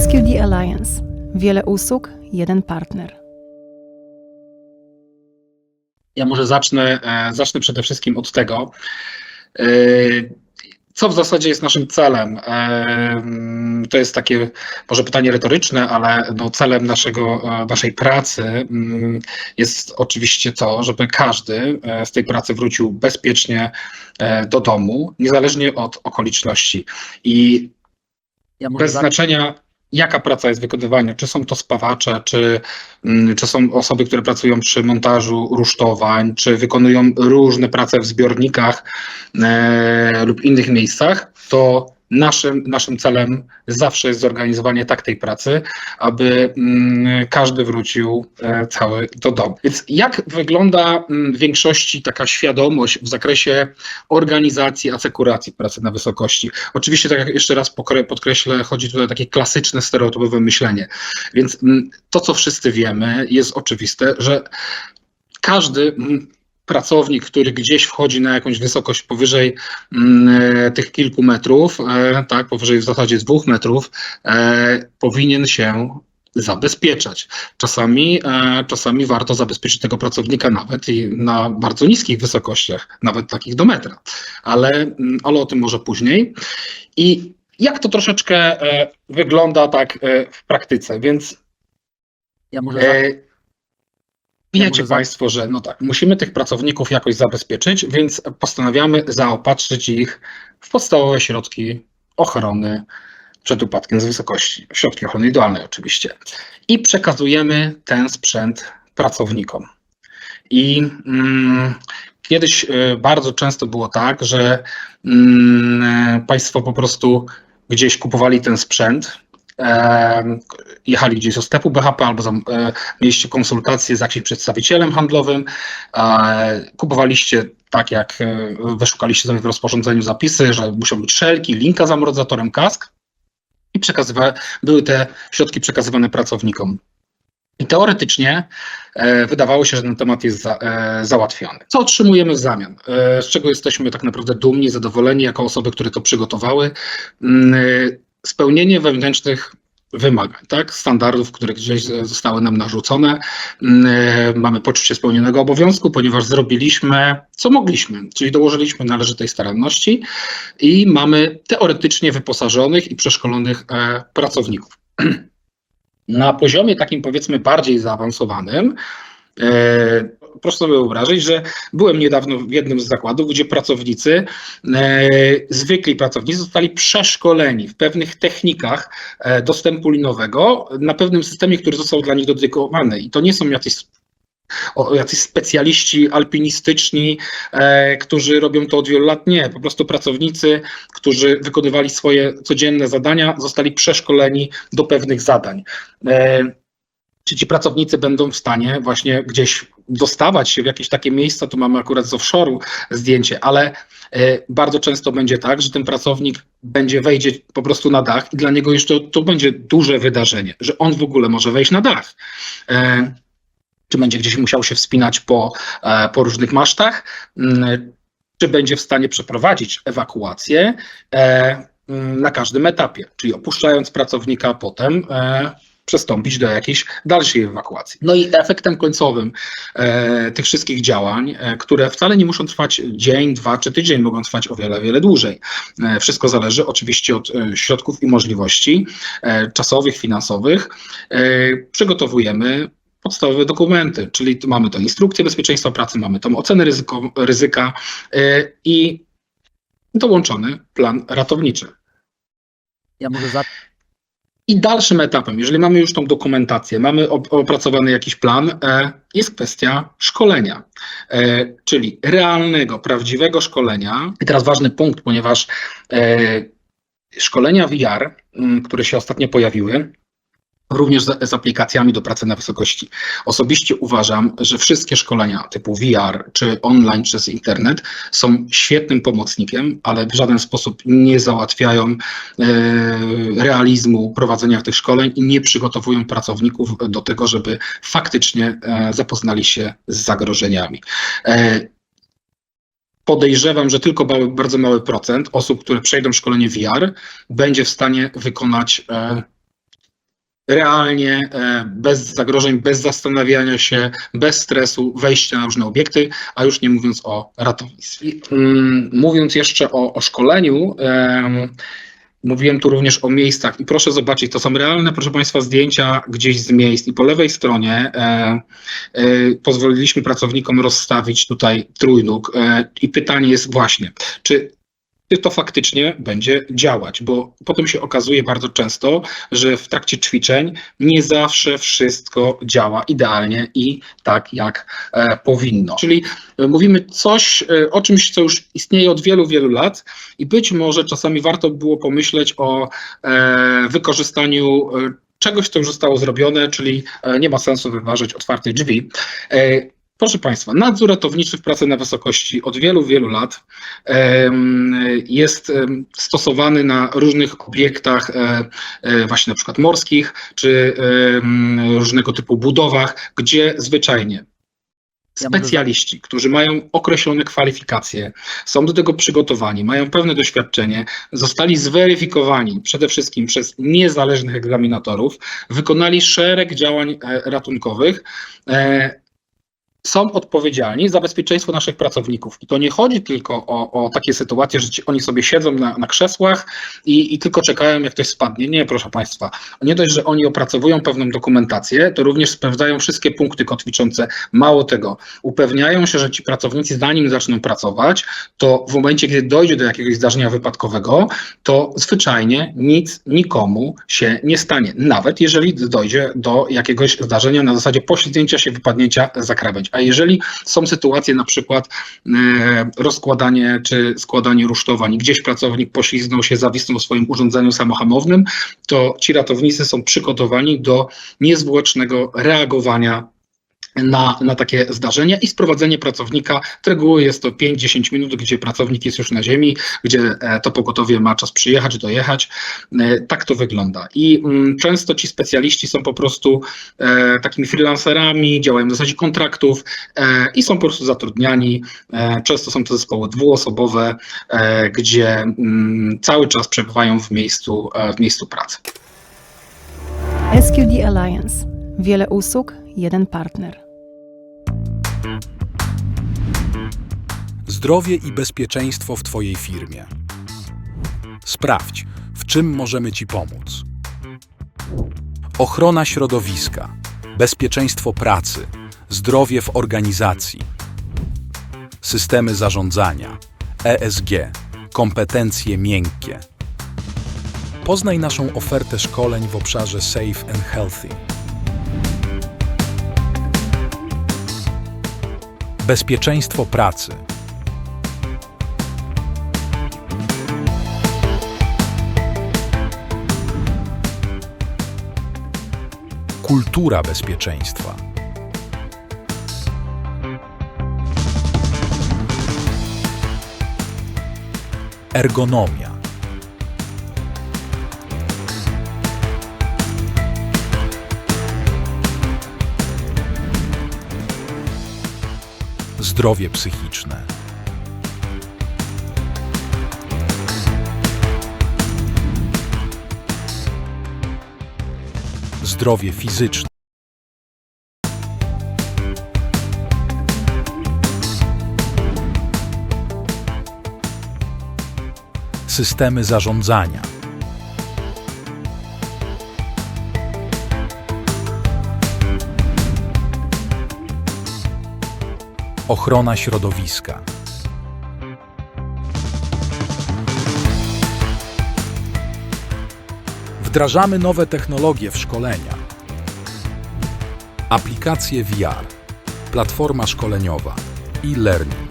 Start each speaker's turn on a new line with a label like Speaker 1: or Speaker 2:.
Speaker 1: SQD Alliance. Wiele usług, jeden partner.
Speaker 2: Ja może zacznę, e, zacznę przede wszystkim od tego, e, co w zasadzie jest naszym celem. E, To jest takie może pytanie retoryczne, ale no celem naszego, naszej pracy mm, jest oczywiście to, żeby każdy z tej pracy wrócił bezpiecznie do domu, niezależnie od okoliczności. I
Speaker 3: Ja
Speaker 2: bez
Speaker 3: za-
Speaker 2: znaczenia, jaka praca jest wykonywana, czy są to spawacze, czy, mm, czy są osoby, które pracują przy montażu rusztowań, czy wykonują różne prace w zbiornikach e, lub innych miejscach, to naszym, naszym celem zawsze jest zorganizowanie tak tej pracy, aby mm, każdy wrócił e, cały do domu. Więc jak wygląda mm, w większości taka świadomość w zakresie organizacji, asekuracji pracy na wysokości? Oczywiście, tak jak jeszcze raz podkreślę, chodzi tutaj o takie klasyczne, stereotypowe myślenie. Więc mm, to, co wszyscy wiemy, jest oczywiste, że każdy pracownik, który gdzieś wchodzi na jakąś wysokość powyżej mm, e, tych kilku metrów, e, tak, powyżej w zasadzie dwóch metrów, e, powinien się zabezpieczać. Czasami, czasami warto zabezpieczyć tego pracownika nawet i na bardzo niskich wysokościach, nawet takich do metra, ale, mm, ale o tym może później. I jak to troszeczkę wygląda tak w praktyce, więc
Speaker 3: ja może
Speaker 2: E, Wiecie Państwo, że no tak, musimy tych pracowników jakoś zabezpieczyć, więc postanawiamy zaopatrzyć ich w podstawowe środki ochrony przed upadkiem z wysokości. Środki ochrony indywidualnej oczywiście. I przekazujemy ten sprzęt pracownikom. I mm, kiedyś y, bardzo często było tak, że mm, Państwo po prostu gdzieś kupowali ten sprzęt, jechali gdzieś do sklepu BHP albo zam- e, mieliście konsultacje z jakimś przedstawicielem handlowym, e, kupowaliście tak jak e, wyszukaliście sobie w rozporządzeniu zapisy, że muszą być szelki, linka z amortyzatorem kask i były te środki przekazywane pracownikom. I teoretycznie e, wydawało się, że ten temat jest za, e, załatwiony. Co otrzymujemy w zamian? E, z czego jesteśmy tak naprawdę dumni, zadowoleni jako osoby, które to przygotowały? Spełnienie wewnętrznych wymagań, tak? standardów, które gdzieś zostały nam narzucone. Mm, e, Mamy poczucie spełnionego obowiązku, ponieważ zrobiliśmy co mogliśmy, czyli dołożyliśmy należytej staranności i mamy teoretycznie wyposażonych i przeszkolonych e, pracowników. Na poziomie takim powiedzmy bardziej zaawansowanym, e, proszę sobie wyobrazić, że byłem niedawno w jednym z zakładów, gdzie pracownicy, e, zwykli pracownicy zostali przeszkoleni w pewnych technikach e, dostępu linowego na pewnym systemie, który został dla nich dedykowany. I to nie są jacyś o, jacyś specjaliści alpinistyczni, e, którzy robią to od wielu lat. Nie, po prostu pracownicy, którzy wykonywali swoje codzienne zadania, zostali przeszkoleni do pewnych zadań. E, czy ci pracownicy będą w stanie właśnie gdzieś dostawać się w jakieś takie miejsca, tu mamy akurat z offshore'u zdjęcie, ale e, bardzo często będzie tak, że ten pracownik będzie wejdzie po prostu na dach i dla niego już to, będzie duże wydarzenie, że on w ogóle może wejść na dach. E, czy będzie gdzieś musiał się wspinać po, e, po różnych masztach, mm, czy będzie w stanie przeprowadzić ewakuację mm, na każdym etapie, czyli opuszczając pracownika, potem przystąpić do jakiejś dalszej ewakuacji. No i efektem końcowym e, tych wszystkich działań, e, które wcale nie muszą trwać dzień, dwa czy tydzień, mogą trwać o wiele, wiele dłużej. E, wszystko zależy oczywiście od e, środków i możliwości e, czasowych, finansowych. E, przygotowujemy podstawowe dokumenty, czyli mamy to instrukcję bezpieczeństwa pracy, mamy tą ocenę ryzyko, ryzyka y, i dołączony plan ratowniczy.
Speaker 3: ja może za-
Speaker 2: I dalszym etapem, jeżeli mamy już tą dokumentację, mamy op- opracowany jakiś plan, e, jest kwestia szkolenia, e, czyli realnego, prawdziwego szkolenia. I teraz ważny punkt, ponieważ e, szkolenia VR, które się ostatnio pojawiły, również z, z aplikacjami do pracy na wysokości. Osobiście uważam, że wszystkie szkolenia typu VR, czy online przez internet są świetnym pomocnikiem, ale w żaden sposób nie załatwiają e, realizmu prowadzenia tych szkoleń i nie przygotowują pracowników do tego, żeby faktycznie e, zapoznali się z zagrożeniami. E, Podejrzewam, że tylko bardzo mały procent osób, które przejdą szkolenie VR, będzie w stanie wykonać realnie, e, bez zagrożeń, bez zastanawiania się, bez stresu, wejścia na różne obiekty, a już nie mówiąc o ratownictwie. Mm, Mówiąc jeszcze o, o szkoleniu, em, Mówiłem tu również o miejscach i proszę zobaczyć, to są realne, proszę Państwa, zdjęcia gdzieś z miejsc i po lewej stronie e, e, pozwoliliśmy pracownikom rozstawić tutaj trójnóg i pytanie jest właśnie, czy czy to faktycznie będzie działać, bo potem się okazuje bardzo często, że w trakcie ćwiczeń nie zawsze wszystko działa idealnie i tak jak e, powinno. Czyli e, mówimy coś e, o czymś, co już istnieje od wielu, wielu lat i być może czasami warto było pomyśleć o e, wykorzystaniu e, czegoś, co już zostało zrobione, czyli e, nie ma sensu wyważyć otwartych drzwi. Proszę Państwa, nadzór ratowniczy w pracy na wysokości od wielu, wielu lat jest stosowany na różnych obiektach, e, e, właśnie na przykład morskich, czy różnego typu budowach, gdzie zwyczajnie specjaliści, którzy mają określone kwalifikacje, są do tego przygotowani, mają pewne doświadczenie, zostali zweryfikowani przede wszystkim przez niezależnych egzaminatorów, wykonali szereg działań e, ratunkowych. Są odpowiedzialni za bezpieczeństwo naszych pracowników. I to nie chodzi tylko o, o takie sytuacje, że ci, oni sobie siedzą na, na krzesłach i, i tylko czekają, jak ktoś spadnie. Nie, proszę Państwa. Nie dość, że oni opracowują pewną dokumentację, to również sprawdzają wszystkie punkty kotwiczące. Mało tego, upewniają się, że ci pracownicy, zanim zaczną pracować, to w momencie, kiedy dojdzie do jakiegoś zdarzenia wypadkowego, to zwyczajnie nic nikomu się nie stanie. Nawet jeżeli dojdzie do jakiegoś zdarzenia na zasadzie poślizgnięcia się, wypadnięcia za krawędź. A jeżeli są sytuacje, na przykład e, rozkładanie czy składanie rusztowań, gdzieś pracownik poślizgnął się, zawisnął w swoim urządzeniu samohamownym, to ci ratownicy są przygotowani do niezwłocznego reagowania na, na takie zdarzenia i sprowadzenie pracownika. Reguły jest to 5-10 minut, gdzie pracownik jest już na ziemi, gdzie e, to pogotowie ma czas przyjechać, dojechać. E, Tak to wygląda. I mm, często ci specjaliści są po prostu e, takimi freelancerami, działają w zasadzie kontraktów i są po prostu zatrudniani. Często są to zespoły dwuosobowe, gdzie mm, cały czas przebywają w miejscu, w miejscu pracy.
Speaker 1: SQD Alliance. Wiele usług, jeden partner.
Speaker 4: Zdrowie i bezpieczeństwo w Twojej firmie. Sprawdź, w czym możemy Ci pomóc. Ochrona środowiska, bezpieczeństwo pracy, zdrowie w organizacji, systemy zarządzania, ESG, kompetencje miękkie. Poznaj naszą ofertę szkoleń w obszarze Safe and Healthy. Bezpieczeństwo pracy. Kultura bezpieczeństwa. Ergonomia. Zdrowie psychiczne. Zdrowie fizyczne. Systemy zarządzania. Ochrona środowiska. Wdrażamy nowe technologie w szkolenia. Aplikacje VR, platforma szkoleniowa, e-learning,